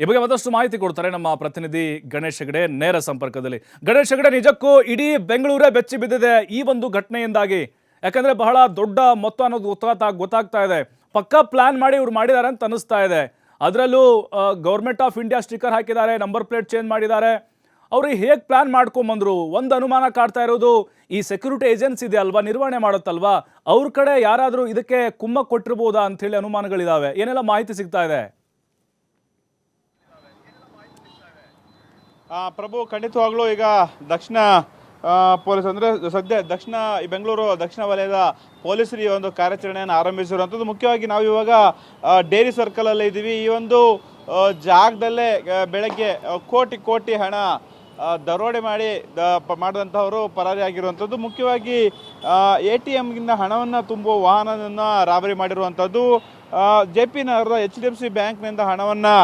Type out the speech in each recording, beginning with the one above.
ಈ ಬಗ್ಗೆ ಮತ್ತಷ್ಟು ಮಾಹಿತಿ ಕೊಡ್ತಾರೆ ನಮ್ಮ ಪ್ರತಿನಿಧಿ ಗಣೇಶ್ ಹೆಗಡೆ ನೇರ ಸಂಪರ್ಕದಲ್ಲಿ. ಗಣೇಶ್ ಹೆಗಡೆ, ನಿಜಕ್ಕೂ ಇಡೀ ಬೆಂಗಳೂರೇ ಬೆಚ್ಚಿ ಬಿದ್ದಿದೆ ಈ ಒಂದು ಘಟನೆಯಿಂದಾಗಿ. ಯಾಕಂದ್ರೆ ಬಹಳ ದೊಡ್ಡ ಮೊತ್ತ ಅನ್ನೋದು ಗೊತ್ತಾಗ್ತಾ ಗೊತ್ತಾಗ್ತಾ ಇದೆ. ಪಕ್ಕಾ ಪ್ಲಾನ್ ಮಾಡಿ ಇವ್ರು ಮಾಡಿದ್ದಾರೆ ಅಂತ ಅನಿಸ್ತಾ ಇದೆ. ಅದರಲ್ಲೂ ಗೌರ್ಮೆಂಟ್ ಆಫ್ ಇಂಡಿಯಾ ಸ್ಟಿಕ್ಕರ್ ಹಾಕಿದ್ದಾರೆ ನಂಬರ್ ಪ್ಲೇಟ್ ಚೇಂಜ್ ಮಾಡಿದ್ದಾರೆ. ಅವ್ರಿಗೆ ಹೇಗೆ ಪ್ಲಾನ್ ಮಾಡ್ಕೊಂಬಂದ್ರು? ಒಂದು ಅನುಮಾನ ಕಾಡ್ತಾ ಇರೋದು, ಈ ಸೆಕ್ಯೂರಿಟಿ ಏಜೆನ್ಸಿ ಇದೆ ಅಲ್ವಾ, ನಿರ್ವಹಣೆ ಮಾಡುತ್ತಲ್ವಾ? ಅವ್ರ ಕಡೆ ಯಾರಾದರೂ ಇದಕ್ಕೆ ಕುಮ್ಮ ಕೊಟ್ಟಿರ್ಬೋದಾ ಅಂಥೇಳಿ ಅನುಮಾನಗಳಿದ್ದಾವೆ ಏನೆಲ್ಲ ಮಾಹಿತಿ ಸಿಗ್ತಾ ಇದೆ? ಪ್ರಭು, ಖಂಡಿತವಾಗ್ಲೂ ಈಗ ದಕ್ಷಿಣ ಪೊಲೀಸ್ ಅಂದರೆ ಸದ್ಯ ದಕ್ಷಿಣ, ಈ ಬೆಂಗಳೂರು ದಕ್ಷಿಣ ವಲಯದ ಪೊಲೀಸರು ಈ ಒಂದು ಕಾರ್ಯಾಚರಣೆಯನ್ನು ಆರಂಭಿಸಿರುವಂಥದ್ದು. ಮುಖ್ಯವಾಗಿ ನಾವು ಇವಾಗ ಡೇರಿ ಸರ್ಕಲಲ್ಲಿ ಇದ್ದೀವಿ. ಈ ಒಂದು ಜಾಗದಲ್ಲೇ ಬೆಳಗ್ಗೆ ಕೋಟಿ ಕೋಟಿ ಹಣ ದರೋಡೆ ಮಾಡಿ ದ- ಮಾಡಿದಂಥವರು ಪರಾರಿಯಾಗಿರುವಂಥದ್ದು ಮುಖ್ಯವಾಗಿ ಎ ಟಿ ಎಮ್ಗಿಂತ ಹಣವನ್ನು ತುಂಬುವ ವಾಹನವನ್ನು ರಾಬರಿ ಮಾಡಿರುವಂಥದ್ದು. ಜೆ ಪಿ ನಗರದ ಎಚ್ ಡಿ ಎಫ್ ಸಿ ಬ್ಯಾಂಕ್ನಿಂದ ಹಣವನ್ನು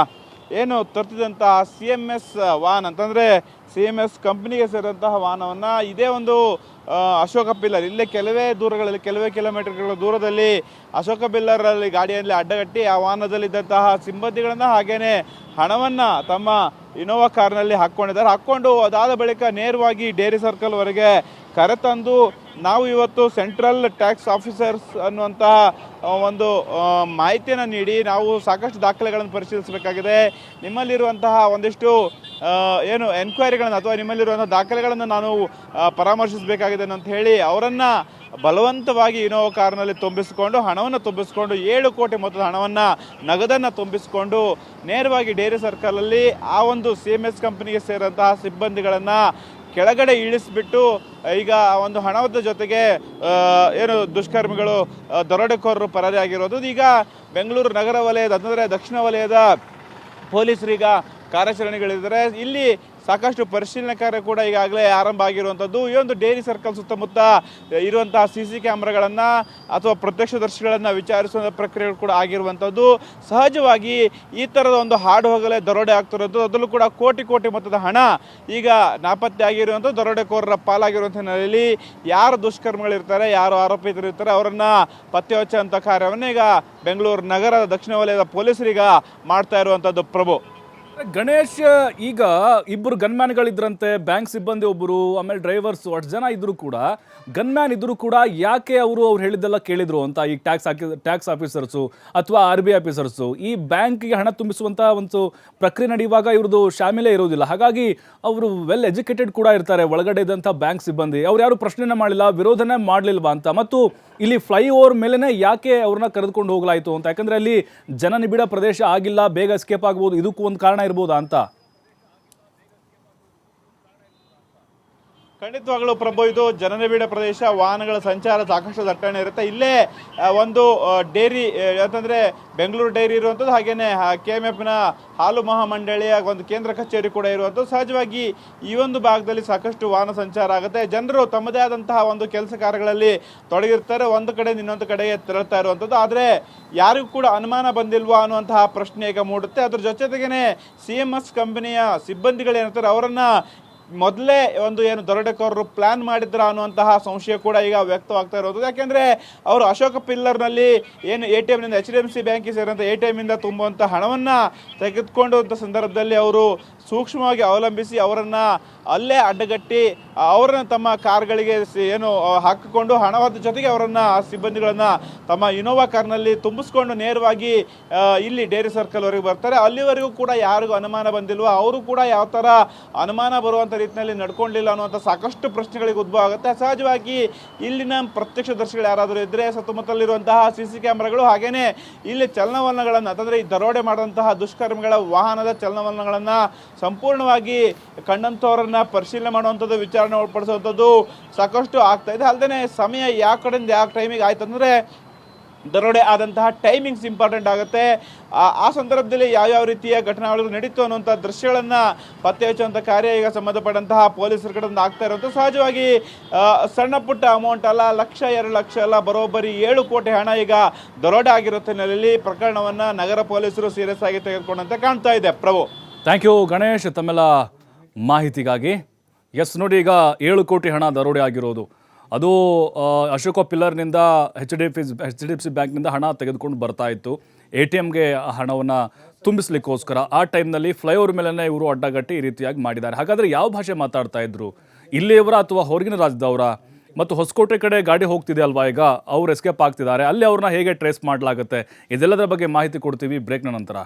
ಏನು ತರ್ತಿದಂತಹ ಸಿ ಎಂ ಎಸ್ ವಾಹನ ಅಂತಂದರೆ ಸಿ ಎಂ ಎಸ್ ಕಂಪ್ನಿಗೆ ಸೇರಿದಂತಹ ವಾಹನವನ್ನು ಇದೇ ಒಂದು ಅಶೋಕ ಪಿಲ್ಲರ್. ಇಲ್ಲೇ ಕೆಲವೇ ದೂರಗಳಲ್ಲಿ, ಕೆಲವೇ ಕಿಲೋಮೀಟರ್ಗಳ ದೂರದಲ್ಲಿ ಅಶೋಕ ಪಿಲ್ಲರಲ್ಲಿ ಗಾಡಿಯಲ್ಲಿ ಅಡ್ಡಗಟ್ಟಿ ಆ ವಾಹನದಲ್ಲಿದ್ದಂತಹ ಸಿಬ್ಬಂದಿಗಳನ್ನು ಹಾಗೇನೆ ಹಣವನ್ನು ತಮ್ಮ ಇನೋವಾ ಕಾರ್ನಲ್ಲಿ ಹಾಕ್ಕೊಂಡಿದ್ದಾರೆ ಹಾಕ್ಕೊಂಡು ಅದಾದ ಬಳಿಕ ನೇರವಾಗಿ ಡೇರಿ ಸರ್ಕಲ್ವರೆಗೆ ಕರೆತಂದು ನಾವು ಇವತ್ತು ಸೆಂಟ್ರಲ್ ಟ್ಯಾಕ್ಸ್ ಆಫೀಸರ್ಸ್ ಅನ್ನುವಂತಹ ಒಂದು ಮಾಹಿತಿಯನ್ನು ನೀಡಿ ನಾವು ಸಾಕಷ್ಟು ದಾಖಲೆಗಳನ್ನು ಪರಿಶೀಲಿಸಬೇಕಾಗಿದೆ. ನಿಮ್ಮಲ್ಲಿರುವಂತಹ ಒಂದಿಷ್ಟು ಏನು ಏನು ಎನ್ಕ್ವೈರಿಗಳನ್ನು ಅಥವಾ ನಿಮ್ಮಲ್ಲಿರುವಂಥ ದಾಖಲೆಗಳನ್ನು ನಾನು ಪರಾಮರ್ಶಿಸಬೇಕಾಗಿದೆ ಅಂತ ಹೇಳಿ ಅವರನ್ನು ಬಲವಂತವಾಗಿ ಇನೋವಾ ಕಾರ್ನಲ್ಲಿ ತುಂಬಿಸಿಕೊಂಡು, ಹಣವನ್ನು ತುಂಬಿಸಿಕೊಂಡು, ಏಳು ಕೋಟಿ ಮೊತ್ತದ ಹಣವನ್ನು, ನಗದನ್ನು ತುಂಬಿಸಿಕೊಂಡು ನೇರವಾಗಿ ಡೇರಿ ಸರ್ಕಲಲ್ಲಿ ಆ ಒಂದು ಸಿ ಎಂ ಎಸ್ ಕಂಪನಿಗೆ ಸೇರಿದಂತಹ ಸಿಬ್ಬಂದಿಗಳನ್ನು ಕೆಳಗಡೆ ಇಳಿಸ್ಬಿಟ್ಟು, ಈಗ ಒಂದು ಹಣದ ಜೊತೆಗೆ ಏನು ದುಷ್ಕರ್ಮಿಗಳು ದರೋಡೆಕೋರರು ಪರಾರಿ ಆಗಿರೋದು. ಈಗ ಬೆಂಗಳೂರು ನಗರ ವಲಯದ, ಅಂದರೆ ದಕ್ಷಿಣ ವಲಯದ ಪೊಲೀಸರೀಗ ಕಾರ್ಯಾಚರಣೆಗಳಿದ್ದರೆ. ಇಲ್ಲಿ ಸಾಕಷ್ಟು ಪರಿಶೀಲನೆ ಕಾರ್ಯ ಕೂಡ ಈಗಾಗಲೇ ಆರಂಭ ಆಗಿರುವಂಥದ್ದು ಈ ಒಂದು ಡೇರಿ ಸರ್ಕಲ್ ಸುತ್ತಮುತ್ತ ಇರುವಂತಹ ಸಿ ಸಿ ಕ್ಯಾಮ್ರಾಗಳನ್ನು ಅಥವಾ ಪ್ರತ್ಯಕ್ಷದರ್ಶಿಗಳನ್ನು ವಿಚಾರಿಸುವಂಥ ಪ್ರಕ್ರಿಯೆಗಳು ಕೂಡ ಆಗಿರುವಂಥದ್ದು ಸಹಜವಾಗಿ ಈ ಥರದ ಒಂದು ಹಾಡು ಹೋಗಲೇ ದರೋಡೆ ಆಗ್ತಿರೋದು ಅದರಲ್ಲೂ ಕೂಡ ಕೋಟಿ ಕೋಟಿ ಮೊತ್ತದ ಹಣ ಈಗ ನಾಪತ್ತೆ ಆಗಿರುವಂಥ ದರೋಡೆಕೋರರ ಪಾಲಾಗಿರುವಂಥ ಹಿನ್ನೆಲೆಯಲ್ಲಿ ಯಾರು ದುಷ್ಕರ್ಮಿಗಳಿರ್ತಾರೆ, ಯಾರು ಆರೋಪಿತರು ಇರ್ತಾರೆ ಅವರನ್ನು ಪತ್ತೆ ಹಚ್ಚುವಂಥ ಕಾರ್ಯವನ್ನು ಈಗ ಬೆಂಗಳೂರು ನಗರದ ದಕ್ಷಿಣ ವಲಯದ ಪೊಲೀಸರೀಗ ಮಾಡ್ತಾ ಇರುವಂಥದ್ದು ಪ್ರಭು. ಗಣೇಶ್, ಈಗ ಇಬ್ಬರು ಗನ್ಮ್ಯಾನ್ಗಳಿದ್ರಂತೆ ಬ್ಯಾಂಕ್ ಸಿಬ್ಬಂದಿ ಒಬ್ಬರು ಆಮೇಲೆ ಡ್ರೈವರ್ಸ್, ಅಷ್ಟು ಜನ ಇದ್ರು ಕೂಡ, ಗನ್ಮ್ಯಾನ್ ಇದ್ರು ಕೂಡ ಯಾಕೆ ಅವರು ಅವ್ರು ಹೇಳಿದ್ದೆಲ್ಲ ಕೇಳಿದ್ರು ಅಂತ ಈ ಟ್ಯಾಕ್ಸ್ ಹಾಕಿ, ಟ್ಯಾಕ್ಸ್ ಆಫೀಸರ್ಸು ಅಥವಾ ಆರ್ ಬಿ ಆಫೀಸರ್ಸು. ಈ ಬ್ಯಾಂಕಿಗೆ ಹಣ ತುಂಬಿಸುವಂಥ ಒಂದು ಪ್ರಕ್ರಿಯೆ ನಡೆಯುವಾಗ ಇವ್ರದ್ದು ಶಾಮಿಲೇ ಇರೋದಿಲ್ಲ. ಹಾಗಾಗಿ ಅವರು ವೆಲ್ ಎಜುಕೇಟೆಡ್ ಕೂಡ ಇರ್ತಾರೆ, ಒಳಗಡೆ ಇದ್ದಂಥ ಬ್ಯಾಂಕ್ ಸಿಬ್ಬಂದಿ. ಅವ್ರು ಯಾರು ಪ್ರಶ್ನೆನೇ ಮಾಡಲಿಲ್ಲ ವಿರೋಧನೆ ಮಾಡಲಿಲ್ವಾ ಅಂತ. ಮತ್ತು ಇಲ್ಲಿ ಫ್ಲೈ ಓವರ್ ಮೇಲೇ ಯಾಕೆ ಅವ್ರನ್ನ ಕರೆದುಕೊಂಡು ಹೋಗ್ಲಾಯ್ತು ಅಂತ. ಯಾಕಂದರೆ ಅಲ್ಲಿ ಜನನಿಬಿಡ ಪ್ರದೇಶ ಆಗಿಲ್ಲ, ಬೇಗ ಎಸ್ಕೇಪ್ ಆಗ್ಬೋದು. ಇದಕ್ಕೂ ಒಂದು ಕಾರಣ ಇರ್ಬೋದಾ ಅಂತ ಖಂಡಿತವಾಗ್ಲೂ ಪ್ರಭು, ಇದು ಜನನಿಬಿಡ ಪ್ರದೇಶ, ವಾಹನಗಳ ಸಂಚಾರ ಸಾಕಷ್ಟು ದಟ್ಟಣೆ ಇರುತ್ತೆ. ಇಲ್ಲೇ ಒಂದು ಡೈರಿ ಯಾಕಂದ್ರೆ ಬೆಂಗಳೂರು ಡೈರಿ ಇರುವಂಥದ್ದು ಹಾಗೇನೆ ಕೆ ಎಂ ಎಫ್ನ ಹಾಲು ಮಹಾಮಂಡಳಿಯ ಒಂದು ಕೇಂದ್ರ ಕಚೇರಿ ಕೂಡ ಇರುವಂಥದ್ದು ಸಹಜವಾಗಿ ಈ ಒಂದು ಭಾಗದಲ್ಲಿ ಸಾಕಷ್ಟು ವಾಹನ ಸಂಚಾರ ಆಗುತ್ತೆ. ಜನರು ತಮ್ಮದೇ ಆದಂತಹ ಒಂದು ಕೆಲಸ ಕಾರ್ಯಗಳಲ್ಲಿ ತೊಡಗಿರ್ತಾರೆ. ಒಂದು ಕಡೆ ಇನ್ನೊಂದು ಕಡೆಗೆ ತೆರಳ್ತಾ ಇರುವಂಥದ್ದು ಆದರೆ ಯಾರಿಗೂ ಕೂಡ ಅನುಮಾನ ಬಂದಿಲ್ವಾ ಅನ್ನುವಂತಹ ಪ್ರಶ್ನೆ ಈಗ ಮೂಡುತ್ತೆ. ಅದ್ರ ಜೊತೆಗೇನೆ ಸಿ ಎಂ ಎಸ್ ಕಂಪನಿಯ ಸಿಬ್ಬಂದಿಗಳು ಏನಿರ್ತಾರೆ ಅವರನ್ನ ಮೊದಲೇ ಒಂದು ಏನು ದರೋಡೆಕೋರರು ಪ್ಲಾನ್ ಮಾಡಿದ್ರ ಅನ್ನುವಂತಹ ಸಂಶಯ ಕೂಡ ಈಗ ವ್ಯಕ್ತವಾಗ್ತಾ ಇರೋದು. ಯಾಕೆಂದರೆ ಅವರು ಅಶೋಕ ಪಿಲ್ಲರ್ನಲ್ಲಿ ಏನು ಎ ಟಿ ಎಮ್ನಿಂದ ಎಚ್ ಡಿ ಎಂ ಸಿ ಬ್ಯಾಂಕಿಗೆ ಸೇರಿದಂಥ ಎ ಟಿ ಎಮ್ಮಿಂದ ತುಂಬುವಂಥ ಹಣವನ್ನು ತೆಗೆದುಕೊಂಡಂಥ ಸಂದರ್ಭದಲ್ಲಿ ಅವರು ಸೂಕ್ಷ್ಮವಾಗಿ ಅವಲಂಬಿಸಿ ಅವರನ್ನು ಅಲ್ಲೇ ಅಡ್ಡಗಟ್ಟಿ, ಅವರನ್ನು ತಮ್ಮ ಕಾರ್ಗಳಿಗೆ ಏನು ಹಾಕಿಕೊಂಡು ಹಣವಾದ ಜೊತೆಗೆ ಅವರನ್ನು ಆ ಸಿಬ್ಬಂದಿಗಳನ್ನು ತಮ್ಮ ಇನೋವಾ ಕಾರ್ನಲ್ಲಿ ತುಂಬಿಸ್ಕೊಂಡು ನೇರವಾಗಿ ಇಲ್ಲಿ ಡೇರಿ ಸರ್ಕಲ್ವರೆಗೆ ಬರ್ತಾರೆ. ಅಲ್ಲಿವರೆಗೂ ಕೂಡ ಯಾರಿಗೂ ಅನುಮಾನ ಬಂದಿಲ್ವೋ? ಅವರು ಕೂಡ ಯಾವ ಥರ ಅನುಮಾನ ಬರುವಂಥ ರೀತಿಯಲ್ಲಿ ನಡ್ಕೊಂಡಿಲ್ಲ ಅನ್ನುವಂಥ ಸಾಕಷ್ಟು ಪ್ರಶ್ನೆಗಳಿಗೆ ಉದ್ಭವ ಆಗುತ್ತೆ. ಸಹಜವಾಗಿ ಇಲ್ಲಿನ ಪ್ರತ್ಯಕ್ಷದರ್ಶಿಗಳು ಯಾರಾದರೂ ಇದ್ದರೆ ಸುತ್ತಮುತ್ತಲಿರುವಂತಹ ಸಿ ಸಿ ಕ್ಯಾಮ್ರಾಗಳು ಹಾಗೆಯೇ ಇಲ್ಲಿ ಚಲನವಲನಗಳನ್ನು, ಅಂತಂದರೆ ಈ ದರೋಡೆ ಮಾಡಿದಂತಹ ದುಷ್ಕರ್ಮಿಗಳ ವಾಹನದ ಚಲನವಲನಗಳನ್ನು ಸಂಪೂರ್ಣವಾಗಿ ಕಣ್ಣಂಥವ್ರನ್ನ ಪರಿಶೀಲನೆ ಮಾಡುವಂಥದ್ದು, ವಿಚಾರಣೆ ಒಳಪಡಿಸುವಂಥದ್ದು ಸಾಕಷ್ಟು ಆಗ್ತಾ ಇದೆ. ಅಲ್ಲದೆ ಸಮಯ ಯಾವ ಕಡೆಯಿಂದ ಯಾವ ಟೈಮಿಗೆ ಆಯ್ತು ಅಂದರೆ ದರೋಡೆ ಆದಂತಹ ಟೈಮಿಂಗ್ಸ್ ಇಂಪಾರ್ಟೆಂಟ್ ಆಗುತ್ತೆ. ಆ- ಸಂದರ್ಭದಲ್ಲಿ ಯಾವ್ಯಾವ ರೀತಿಯ ಘಟನೆಗಳು ನಡೀತು ಅನ್ನುವಂಥ ದೃಶ್ಯಗಳನ್ನು ಪತ್ತೆ ಹಚ್ಚುವಂಥ ಕಾರ್ಯ ಈಗ ಸಂಬಂಧಪಟ್ಟಂತಹ ಪೊಲೀಸರ ಕಡೆಯಿಂದ ಆಗ್ತಾ ಇರುವಂಥ ಸಹಜವಾಗಿ ಸಣ್ಣ ಪುಟ್ಟ ಅಮೌಂಟ್ ಅಲ್ಲ, ಲಕ್ಷ, ಎರಡು ಲಕ್ಷ ಅಲ್ಲ, ಬರೋಬ್ಬರಿ ಏಳು ಕೋಟಿ ಹಣ ಈಗ ದರೋಡೆ ಆಗಿರುತ್ತೆ ಹಿನ್ನೆಲೆಯಲ್ಲಿ ಪ್ರಕರಣವನ್ನು ನಗರ ಪೊಲೀಸರು ಸೀರಿಯಸ್ ಆಗಿ ತೆಗೆದುಕೊಂಡಂತೆ ಕಾಣ್ತಾ ಇದೆ. ಪ್ರಭು. ಥ್ಯಾಂಕ್ ಯು ಗಣೇಶ್ ತಮ್ಮೆಲ್ಲ ಮಾಹಿತಿಗಾಗಿ. ಎಸ್ ನೋಡಿ, ಈಗ ಏಳು ಕೋಟಿ ಹಣ ದರೋಡೆ ಆಗಿರೋದು. ಅದು Ashoka ಪಿಲ್ಲರ್ನಿಂದ H D F H D F C ಬ್ಯಾಂಕ್ನಿಂದ ಹಣ ತೆಗೆದುಕೊಂಡು ಬರ್ತಾ ಇತ್ತು. ಎ ಟಿ ಎಮ್ಗೆ ಹಣವನ್ನು ತುಂಬಿಸ್ಲಿಕ್ಕೋಸ್ಕರ. ಆ ಟೈಮ್ನಲ್ಲಿ ಫ್ಲೈಓವರ್ ಮೇಲೇ ಇವರು ಅಡ್ಡಗಟ್ಟಿ ಈ ರೀತಿಯಾಗಿ ಮಾಡಿದ್ದಾರೆ. ಹಾಗಾದರೆ ಯಾವ ಭಾಷೆ ಮಾತಾಡ್ತಾ ಇದ್ರು? ಇಲ್ಲಿಯವರ ಅಥವಾ ಹೊರಗಿನ ರಾಜ್ಯದವರ? ಮತ್ತು ಹೊಸಕೋಟೆ ಕಡೆ ಗಾಡಿ ಹೋಗ್ತಿದೆ ಅಲ್ವಾ ಈಗ? ಅವ್ರು ಎಸ್ಕೇಪ್ ಆಗ್ತಿದ್ದಾರೆ. ಅಲ್ಲಿ ಅವ್ರನ್ನ ಹೇಗೆ ಟ್ರೇಸ್ ಮಾಡಲಾಗುತ್ತೆ? ಇದೆಲ್ಲದರ ಬಗ್ಗೆ ಮಾಹಿತಿ ಕೊಡ್ತೀವಿ. ಬ್ರೇಕ್ನ ನಂತರ.